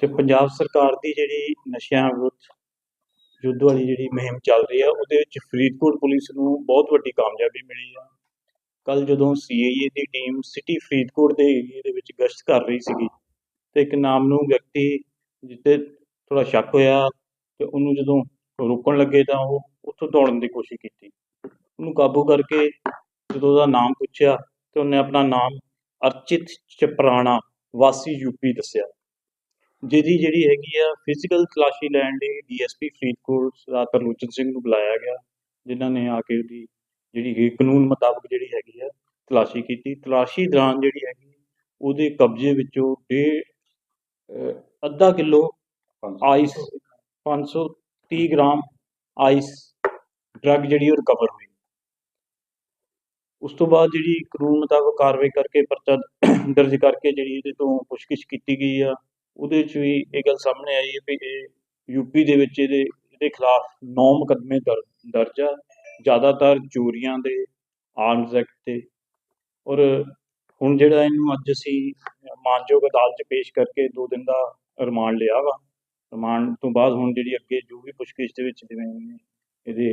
ਤੇ ਪੰਜਾਬ ਸਰਕਾਰ ਦੀ ਜਿਹੜੀ ਨਸ਼ਿਆਂ ਵਿਰੁੱਧ ਯੁੱਧ ਵਾਲੀ ਜਿਹੜੀ ਮੁਹਿੰਮ ਚੱਲ ਰਹੀ ਆ, ਉਹਦੇ ਵਿੱਚ ਫਰੀਦਕੋਟ ਪੁਲਿਸ ਨੂੰ ਬਹੁਤ ਵੱਡੀ ਕਾਮਯਾਬੀ ਮਿਲੀ ਆ। ਕੱਲ ਜਦੋਂ ਸੀਆਈਏ ਦੀ ਟੀਮ ਸਿਟੀ ਫਰੀਦਕੋਟ ਦੇ ਏਰੀਏ ਦੇ ਵਿੱਚ ਗਸ਼ਤ ਕਰ ਰਹੀ ਸੀਗੀ, ਤੇ ਇੱਕ ਨਾਮ ਨੂੰ ਵਿਅਕਤੀ ਜਿੱਤੇ ਥੋੜਾ ਸ਼ੱਕ ਹੋਇਆ ਤੇ ਉਹਨੂੰ ਜਦੋਂ ਰੋਕਣ ਲੱਗੇ ਤਾਂ ਉਹ ਉੱਥੋਂ ਦੌੜਨ ਦੀ ਕੋਸ਼ਿਸ਼ ਕੀਤੀ। ਉਹਨੂੰ ਕਾਬੂ ਕਰਕੇ ਜਦੋਂ ਉਹਦਾ ਨਾਮ ਪੁੱਛਿਆ ਤੇ ਉਹਨੇ ਆਪਣਾ ਨਾਮ ਅਰਚਿਤ ਚਪਰਾਣਾ ਵਾਸੀ ਯੂਪੀ ਦੱਸਿਆ। ਜਿਹਦੀ ਜਿਹੜੀ ਹੈਗੀ ਆ ਫਿਜ਼ੀਕਲ ਤਲਾਸ਼ੀ ਲੈਣ ਲਈ ਡੀਐਸਪੀ ਫਰੀਦਕੋਟ ਸਰਦਾਰ ਤਰਲੋਚਨ ਸਿੰਘ ਨੂੰ ਬੁਲਾਇਆ ਗਿਆ ਜਿਨ੍ਹਾਂ ਨੇ ਆ ਕੇ ਉਹਦੀ ਜਿਹੜੀ ਹੈ ਕਾਨੂੰਨ ਮੁਤਾਬਕ ਜਿਹੜੀ ਹੈਗੀ ਆ ਤਲਾਸ਼ੀ ਕੀਤੀ। ਤਲਾਸ਼ੀ ਦੌਰਾਨ ਜਿਹੜੀ ਹੈਗੀ ਉਹਦੇ ਕਬਜ਼ੇ ਵਿੱਚੋਂ ਡੇ ਅੱਧਾ kilo ice 530 gram ice drug ਜਿਹੜੀ ਉਹ ਰਿਕਵਰ ਹੋਈ। ਉਸ ਤੋਂ ਬਾਅਦ ਜਿਹੜੀ ਕਾਨੂੰਨ ਮੁਤਾਬਕ ਕਾਰਵਾਈ ਕਰਕੇ ਪਰਚਾ ਦਰਜ ਕਰਕੇ ਜਿਹੜੀ ਇਹਦੇ ਤੋਂ ਪੁੱਛਗਿੱਛ ਕੀਤੀ ਗਈ ਆ। ਉਹਦੇ 'ਚ ਵੀ ਇਹ ਗੱਲ ਸਾਹਮਣੇ ਆਈ ਹੈ ਵੀ ਇਹ ਯੂਪੀ ਦੇ ਵਿੱਚ ਇਹਦੇ ਇਹਦੇ ਖਿਲਾਫ 9 ਮੁਕੱਦਮੇ ਦਰਜ ਆ। ਜ਼ਿਆਦਾਤਰ ਚੋਰੀਆਂ ਦੇ ਆਰਮਸ ਐਕਟ ਤੇ। ਔਰ ਹੁਣ ਜਿਹੜਾ ਇਹਨੂੰ ਅੱਜ ਅਸੀਂ ਮਾਨਯੋਗ ਅਦਾਲਤ 'ਚ ਪੇਸ਼ ਕਰਕੇ 2 ਦਿਨ ਦਾ ਰਿਮਾਂਡ ਲਿਆ ਵਾ। ਰਿਮਾਂਡ ਤੋਂ ਬਾਅਦ ਹੁਣ ਜਿਹੜੀ ਅੱਗੇ ਜੋ ਵੀ ਪੁੱਛਗਿੱਛ ਦੇ ਵਿੱਚ ਜਿਵੇਂ ਇਹਦੇ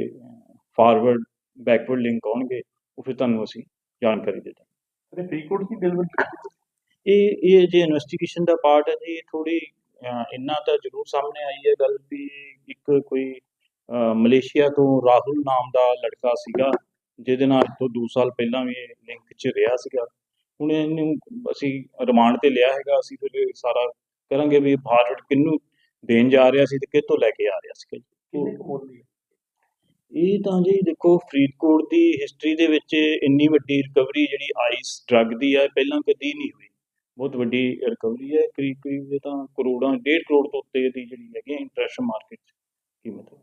ਫਾਰਵਰਡ ਬੈਕਵਰਡ ਲਿੰਕ ਆਉਣਗੇ, ਉਹ ਫਿਰ ਤੁਹਾਨੂੰ ਅਸੀਂ ਜਾਣਕਾਰੀ ਦੇ ਦਾਂਗੇ। ਤੇ ਫਰੀਦਕੋਟ ਦੀ ਡਿਲੀਵਰੀ ਇਹ ਇਹ ਜੇ ਇਨਵੈਸਟੀਗੇਸ਼ਨ ਦਾ ਪਾਰਟ ਹੈ ਜੀ ਥੋੜੀ ਇੰਨਾ ਤਾਂ ਜ਼ਰੂਰ ਸਾਹਮਣੇ ਆਈ ਹੈ ਗੱਲ ਵੀ ਇੱਕ ਕੋਈ ਮਲੇਸ਼ੀਆ ਤੋਂ ਰਾਹੁਲ ਨਾਮ ਦਾ ਲੜਕਾ ਸੀਗਾ ਜਿਹਦੇ ਨਾਲ ਤੋਂ 2 ਸਾਲ ਪਹਿਲਾਂ ਵੀ ਲਿੰਕ 'ਚ ਰਿਹਾ ਸੀਗਾ। ਹੁਣ ਇਹਨੂੰ ਅਸੀਂ ਰਿਮਾਂਡ ਤੇ ਲਿਆ ਹੈਗਾ ਅਸੀਂ ਫਿਰ ਸਾਰਾ ਕਰਾਂਗੇ ਵੀ ਫਾਰਵਰਡ ਕਿਹਨੂੰ ਦੇਣ ਜਾ ਰਿਹਾ ਸੀ ਤੇ ਕਿੱਥੋਂ ਲੈ ਕੇ ਆ ਰਿਹਾ ਸੀ ਕਿੰਨੇ? ਇਹ ਤਾਂ ਜੀ ਦੇਖੋ ਫਰੀਦਕੋਟ ਦੀ ਹਿਸਟਰੀ ਦੇ ਵਿੱਚ ਇੰਨੀ ਵੱਡੀ ਰਿਕਵਰੀ ਜਿਹੜੀ ਆਈਸ ਡਰੱਗ ਦੀ ਹੈ ਪਹਿਲਾਂ ਕਦੀ ਨਹੀਂ ਹੋਈ। ਬਹੁਤ ਵੱਡੀ ਰਿਕਵਰੀ ਹੈ। ਕਰੀਬ ਕਰੀਬ ਇਹ ਤਾਂ ਕਰੋੜਾਂ, ਡੇਢ ਕਰੋੜ ਤੋਂ ਉੱਤੇ ਦੀ ਜਿਹੜੀ ਹੈਗੀ ਇੰਟਰਸਟ ਮਾਰਕੀਟ ਕੀਮਤ ਹੈ